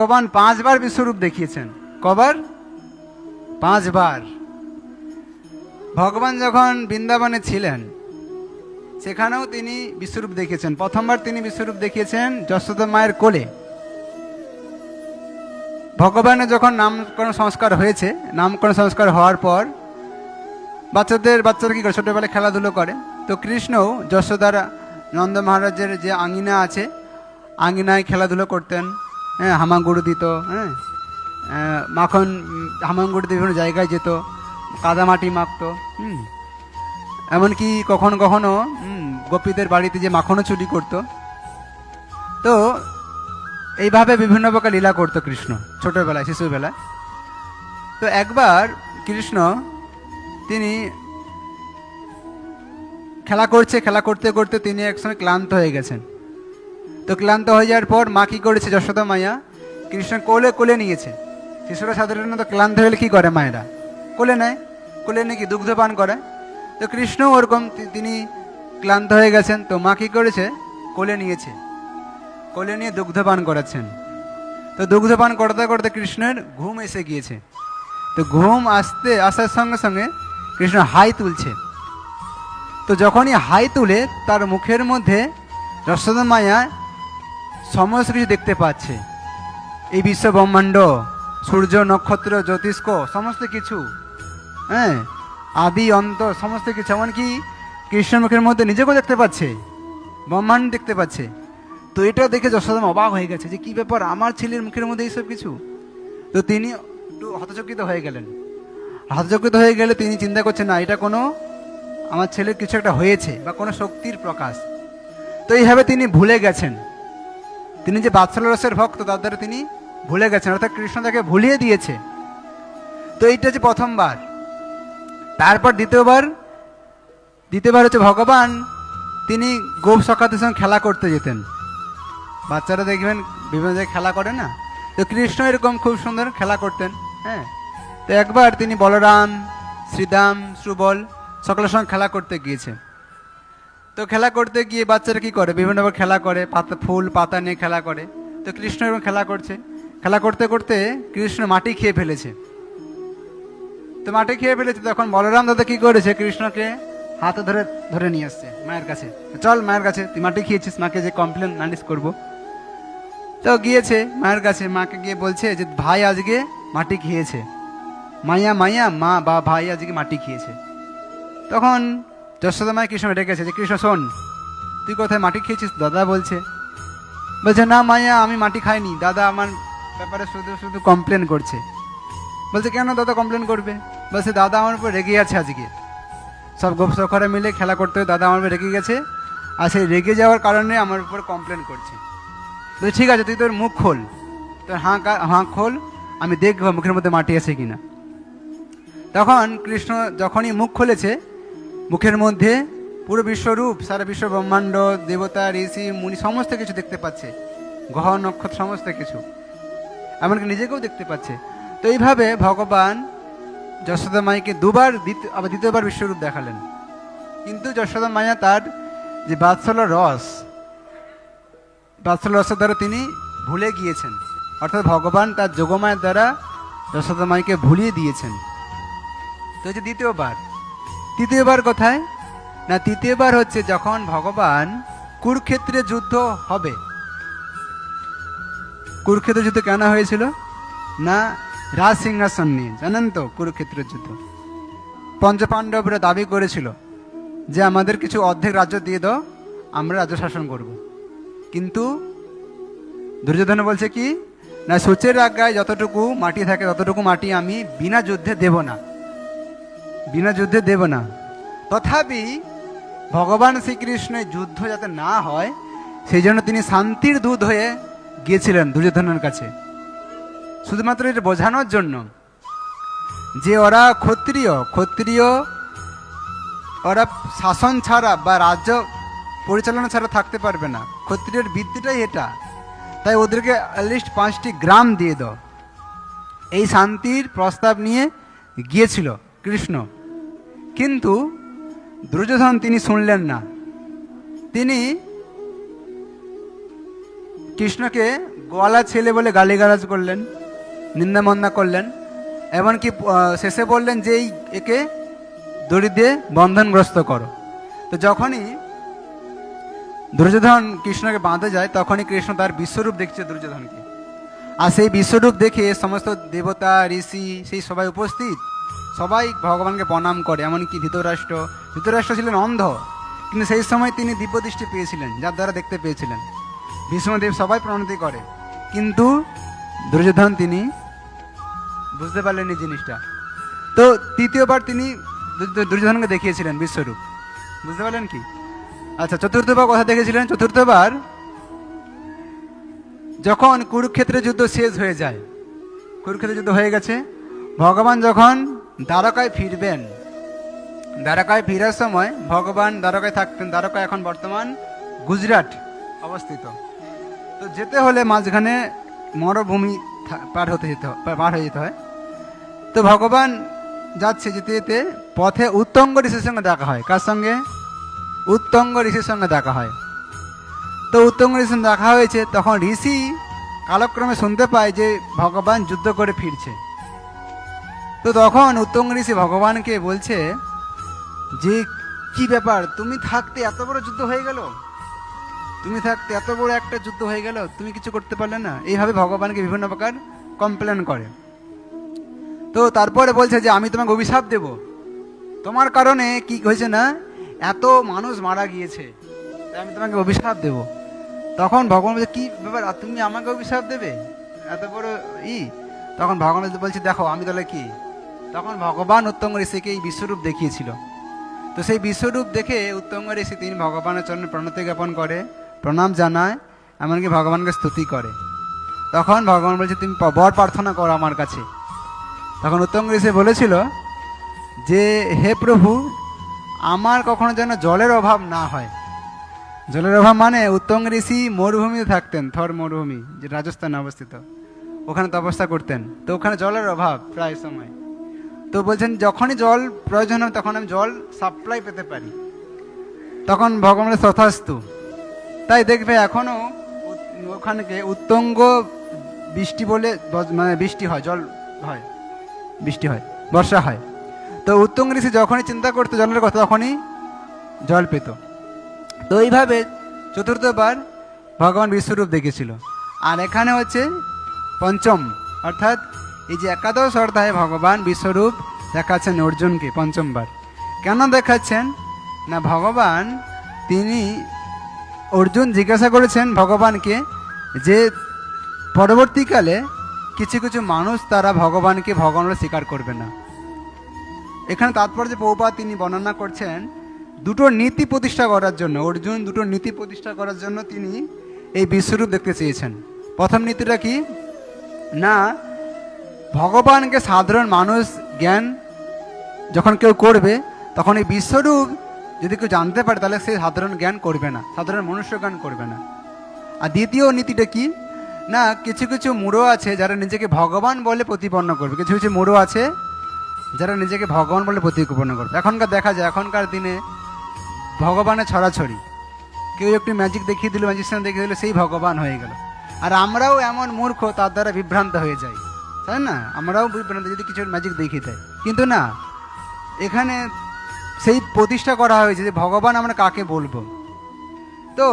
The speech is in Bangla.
ভগবান পাঁচবার বিশ্বরূপ দেখিয়েছেন। কবার? পাঁচবার। ভগবান যখন বৃন্দাবনে ছিলেন, সেখানেও তিনি বিশ্বরূপ দেখিয়েছেন। প্রথমবার তিনি বিশ্বরূপ দেখিয়েছেন যশোদা মায়ের কোলে। ভগবানের যখন নামকরণ সংস্কার হয়েছে, নামকরণ সংস্কার হওয়ার পর বাচ্চাদের, বাচ্চারা কী করে? ছোটোবেলায় খেলাধুলো করে। তো কৃষ্ণও যশোদার নন্দ মহারাজের যে আঙিনা আছে, আঙিনায় খেলাধুলো করতেন। হ্যাঁ হামাগুড়ি দিত হ্যাঁ। মাখন উম, হামাগুড়ি দিয়ে বিভিন্ন জায়গায় যেত কাদামাটি মাখতো হুম। এমনকি কখনো কখনো গোপীদের বাড়িতে যে মাখনও চুরি করতো। তো এইভাবে বিভিন্ন প্রকার লীলা করতো কৃষ্ণ ছোটবেলায় শিশুবেলায়। তো একবার কৃষ্ণ তিনি খেলা করছে খেলা করতে করতে তিনি একসময় ক্লান্ত হয়ে গেছেন। তো ক্লান্ত হয়ে যাওয়ার পর মা কি করেছে, যশোদা মায়া কৃষ্ণ কোলে কোলে নিয়েছে। শিশুরা সাধারণত ক্লান্ত হলে কি করে মায়েরা? কোলে নেয়। কোলে নিয়ে কি দুগ্ধ পান করে? তো কৃষ্ণ ওরকম তিনি ক্লান্ত হয়ে গেছেন, তো মা কি করেছে? কোলে নিয়েছে। কোলে নিয়ে দুগ্ধ পান করাচ্ছেন। তো দুগ্ধ পান করতে করতে কৃষ্ণের ঘুম এসে গিয়েছে। তো ঘুম আসতে, আসার সঙ্গে সঙ্গে কৃষ্ণ হাই তুলছে। তো যখনই হাই তুলে, তার মুখের মধ্যে যশোদা মায়া সমস্ত কিছু দেখতে পাচ্ছে। এই বিশ্ব ব্রহ্মাণ্ড, সূর্য, নক্ষত্র, জ্যোতিষ্ক, সমস্ত কিছু হ্যাঁ? আদি, অন্ত, সমস্ত কিছু, এমনকি কৃষ্ণ মুখের মধ্যে নিজেকেও দেখতে পাচ্ছে, ব্রহ্মাণ্ড দেখতে পাচ্ছে। তো এটা দেখে যশোদা মা অবাক হয়ে গেছে যে কি ব্যাপার, আমার ছেলের মুখের মধ্যে এইসব কিছু? তো তিনি একটু হতচকিত হয়ে গেলেন। হতচকিত হয়ে গেলে তিনি চিন্তা করছেন, না, এটা কোনো, আমার ছেলের কিছু একটা হয়েছে বা কোনো শক্তির প্রকাশ। তো এইভাবে তিনি ভুলে গেছেন। তিনি যে বাৎসল্যরসের ভক্ত, তার দ্বারা তিনি ভুলে গেছেন, অর্থাৎ কৃষ্ণ তাকে ভুলিয়ে দিয়েছে। তো এইটা হচ্ছে প্রথমবার। তারপর দ্বিতীয়বার দ্বিতীয়বার হচ্ছে ভগবান তিনি গোপ সখাদের সঙ্গে খেলা করতে যেতেন। বাচ্চারা দেখবেন বিভিন্ন জায়গায় খেলা করে না? তো কৃষ্ণ এরকম খুব সুন্দর খেলা করতেন হ্যাঁ? তো একবার তিনি বলরাম, শ্রীদাম সুবল সকলের সঙ্গে খেলা করতে গিয়েছে। তো খেলা করতে গিয়ে বাচ্চারা কি করে? বিভিন্নভাবে খেলা করে, পাতা, ফুল, পাতা নিয়ে খেলা করে। তো কৃষ্ণ এরকম খেলা করছে। খেলা করতে করতে কৃষ্ণ মাটি খেয়ে ফেলেছে। তো মাটি খেয়ে ফেলেছে, তখন বলরাম দাদা কি করেছে? কৃষ্ণকে হাতে ধরে ধরে নিয়ে আসছে মায়ের কাছে। চল মায়ের কাছে, তুই মাটি খেয়েছিস, মাকে যে কমপ্লেন নালিশ করব। তো গিয়েছে মায়ের কাছে, মাকে গিয়ে বলছে যে, ভাই আজকে মাটি খেয়েছে। মাইয়া মাইয়া, মা বা ভাই আজকে মাটি খেয়েছে। তখন যশোদা মায় কৃষ্ণ ডেকেছে যে কৃষ্ণ, শোন, তুই কোথায় মাটি খেয়েছিস? দাদা বলছে। বলছে, না মাইয়া আমি মাটি খাইনি। দাদা আমার ব্যাপারে শুধু শুধু কমপ্লেন করছে। বলছে, কেন দাদা কমপ্লেন করবে? বলছে, দাদা আমার উপর রেগে আছে আজকে। সব গোপ সখরা মিলে খেলা করতে দাদা আমার উপর রেগে গেছে। আর সেই রেগে যাওয়ার কারণে আমার উপর কমপ্লেন করছে। বলছে, ঠিক আছে, তুই তোর মুখ খোল। তোর হাঁ হাঁ খোল। আমি দেখব মুখের মধ্যে মাটি আছে কিনা। তখন কৃষ্ণ যখনই মুখ খুলেছে মুখের মধ্যে পুরো বিশ্বরূপ, সারা বিশ্ব ব্রহ্মাণ্ড, দেবতা, ঋষি, মুনি, সমস্ত কিছু দেখতে পাচ্ছে। গ্রহ, নক্ষত্র, সমস্ত কিছু। এমনকি নিজেকেও দেখতে পাচ্ছে। তো এইভাবে ভগবান যশোদা মাইকে দুবার দ্বিতীয়- আবার দ্বিতীয়বার বিশ্বরূপ দেখালেন। কিন্তু যশোদা মায়া তার যে বাৎসল্য রস, বাৎসল্য রসের দ্বারা তিনি ভুলে গিয়েছেন। অর্থাৎ ভগবান তার যোগমায়ের দ্বারা যশোদা মাইকে ভুলিয়ে দিয়েছেন। তো হচ্ছে দ্বিতীয়বার তৃতীয়বার কোথায়? না, তৃতীয়বার হচ্ছে যখন ভগবান কুরুক্ষেত্রে যুদ্ধ হবে। কুরুক্ষেত্র যুদ্ধ কেন হয়েছিল? না, রাজ সিংহাসন নিয়ে। জানেন তো কুরুক্ষেত্রের যুদ্ধ। পঞ্চপাণ্ডবরা দাবি করেছিল যে, আমাদের কিছু অর্ধেক রাজ্য দিয়ে দাও, আমরা রাজ্য শাসন করব। কিন্তু দুর্যোধন বলছে কি, না, সূচের আজ্ঞায় যতটুকু মাটি থাকে, ততটুকু মাটি আমি বিনা যুদ্ধে দেব না। বিনা যুদ্ধে দেব না। তথাপি ভগবান শ্রীকৃষ্ণের যুদ্ধ যাতে না হয়, সেই জন্য তিনি শান্তির দূত হয়ে গিয়েছিলেন দুর্যোধনের কাছে। শুধুমাত্র এটা বোঝানোর জন্য যে ওরা ক্ষত্রিয় ক্ষত্রিয় ওরা শাসন ছাড়া বা রাজ্য পরিচালনা ছাড়া থাকতে পারবে না। ক্ষত্রিয়ের বৃত্তিটাই এটা। তাই ওদেরকে অ্যাটলিস্ট পাঁচটি গ্রাম দিয়ে দাও। এই শান্তির প্রস্তাব নিয়ে গিয়েছিল। কৃষ্ণ। কিন্তু দুর্যোধন তিনি শুনলেন না। তিনি কৃষ্ণকে গোয়ালা ছেলে বলে গালিগালাজ করলেন নিন্দামন্দা করলেন, এমনকি শেষে বললেন যে এই একে দড়ি দিয়ে বন্ধনগ্রস্ত করো। তো যখনই দুর্যোধন কৃষ্ণকে বাঁধে যায়, তখনই কৃষ্ণ তার বিশ্বরূপ দেখছে দুর্যোধনকে আর সেই বিশ্বরূপ দেখে সমস্ত দেবতা, ঋষি, সেই সবাই উপস্থিত। সবাই ভগবানকে প্রণাম করে, এমনকি ধৃতরাষ্ট্র। ধৃতরাষ্ট্র ছিলেন অন্ধ, কিন্তু সেই সময় তিনি দিব্যদৃষ্টি পেয়েছিলেন, যার দ্বারা দেখতে পেয়েছিলেন। ভীষ্মদেব সবাই প্রণতি করে, কিন্তু দুর্যোধন তিনি বুঝতে পারলেন এই জিনিসটা। তো তৃতীয়বার তিনি দুর্যোধনকে দেখিয়েছিলেন বিশ্বরূপ। বুঝতে পারলেন কি? আচ্ছা চতুর্থবার কথা দেখেছিলেন, চতুর্থবার যখন কুরুক্ষেত্রের যুদ্ধ শেষ হয়ে যায়, কুরুক্ষেত্রের যুদ্ধ হয়ে গেছে, ভগবান যখন দ্বারকায় ফিরবেন। দ্বারকায় ফেরার সময় ভগবান দ্বারকায় থাকতেন। দ্বারকা এখন বর্তমান গুজরাট অবস্থিত। তো যেতে হলে মাঝখানে মরুভূমি পার হতে যেতে পার হয়ে যেতে হয়। তো ভগবান যাচ্ছে যেতে যেতে পথে উত্তঙ্গ ঋষির সঙ্গে দেখা হয়। কার সঙ্গে? উত্তঙ্গ ঋষির সঙ্গে দেখা হয়। তো উত্তঙ্গ ঋষির সঙ্গে দেখা হয়েছে, তখন ঋষি কালক্রমে শুনতে পায় যে ভগবান যুদ্ধ করে ফিরছে। তো তখন উত্তঙ্গ ঋষি ভগবানকে বলছে, যে কি ব্যাপার? তুমি থাকতে এত বড় যুদ্ধ হয়ে গেল? তুমি থাকতে এত বড় একটা যুদ্ধ হয়ে গেল, তুমি কিছু করতে পারলে না? এইভাবে ভগবানকে বিভিন্ন প্রকার কমপ্লেন করে। তো তারপরে বলছে যে, আমি তোমাকে অভিশাপ দেব। তোমার কারণে কি হয়েছে না? এত মানুষ মারা গিয়েছে। আমি তোমাকে অভিশাপ দেব। তখন ভগবান বলছে, কি ব্যাপার? তুমি আমাকে অভিশাপ দেবে? এত বড় ই? তখন ভগবান বলছে, দেখো, আমি তাহলে কি? তখন ভগবান উত্তম ঋষিকে এই বিশ্বরূপ দেখিয়েছিল। তো সেই বিশ্বরূপ দেখে উত্তম ঋষি তিনি ভগবানের চরণে প্রণতি জ্ঞাপন করে, প্রণাম জানায়, এমনকি ভগবানকে স্তুতি করে। তখন ভগবান বলছে, তুমি বর প্রার্থনা করো আমার কাছে। তখন উত্তম ঋষি বলেছিল যে, হে প্রভু, আমার কখনো যেন জলের অভাব না হয়। জলের অভাব মানে উত্তম ঋষি মরুভূমিতে থাকতেন, থর মরুভূমি, যে রাজস্থানে অবস্থিত। ওখানে তপস্যা করতেন। তো ওখানে জলের অভাব প্রায় সময়। তো বলছেন, যখনই জল প্রয়োজন হয় তখন আমি জল সাপ্লাই পেতে পারি। তখন ভগবানের তথাস্তু। তাই দেখবে এখনও ওখানে উত্তঙ্গ বৃষ্টি বলে মানে বৃষ্টি হয়, জল হয়, বৃষ্টি হয়, বর্ষা হয়। তো উত্তম ঋষি যখনই চিন্তা করতো জলের কথা, তখনই জল পেত। তো এইভাবে চতুর্থবার ভগবান বিশ্বরূপ দেখেছিল আর এখানে হচ্ছে পঞ্চম, অর্থাৎ এই যে একাদশ অধ্যায়ে ভগবান বিশ্বরূপ দেখাচ্ছেন অর্জুনকে পঞ্চমবার। কেন দেখাচ্ছেন? না, ভগবান, তিনি অর্জুন জিজ্ঞাসা করেছেন ভগবানকে যে পরবর্তীকালে কিছু কিছু মানুষ তারা ভগবানকে ভগবানের স্বীকার করবে না। এখানে তাৎপর্য পৌপা তিনি বর্ণনা করছেন, দুটো নীতি প্রতিষ্ঠা করার জন্য, অর্জুন দুটো নীতি প্রতিষ্ঠা করার জন্য তিনি এই বিশ্বরূপ দেখতে চেয়েছেন। প্রথম নীতিটা কি? না ভগবানকে সাধারণ মানুষ জ্ঞান যখন কেউ করবে, তখন এই বিশ্বরূপ যদি কেউ জানতে পারে, তাহলে সে সাধারণ জ্ঞান করবে না, সাধারণ মনুষ্য জ্ঞান করবে না। আর দ্বিতীয় নীতিটা কি? না, কিছু কিছু মুড়ো আছে যারা নিজেকে ভগবান বলে প্রতিপন্ন করবে। কিছু কিছু মুড়ো আছে যারা নিজেকে ভগবান বলে প্রতিপন্ন করবে। এখনকার দেখা যায়, এখনকার দিনে ভগবানের ছড়াছড়ি। কেউ একটু ম্যাজিক দেখিয়ে দিল ম্যাজিশিয়ান দেখিয়ে দিল, সেই ভগবান হয়ে গেল। আর আমরাও এমন মূর্খ, তার দ্বারা বিভ্রান্ত হয়ে যাই। তাই না, আমরাও বিভ্রান্ত যদি কিছু ম্যাজিক দেখি তাই। কিন্তু না, এখানে সেই প্রতিষ্ঠা করা হয়েছে যে ভগবান আমরা কাকে বলব? তো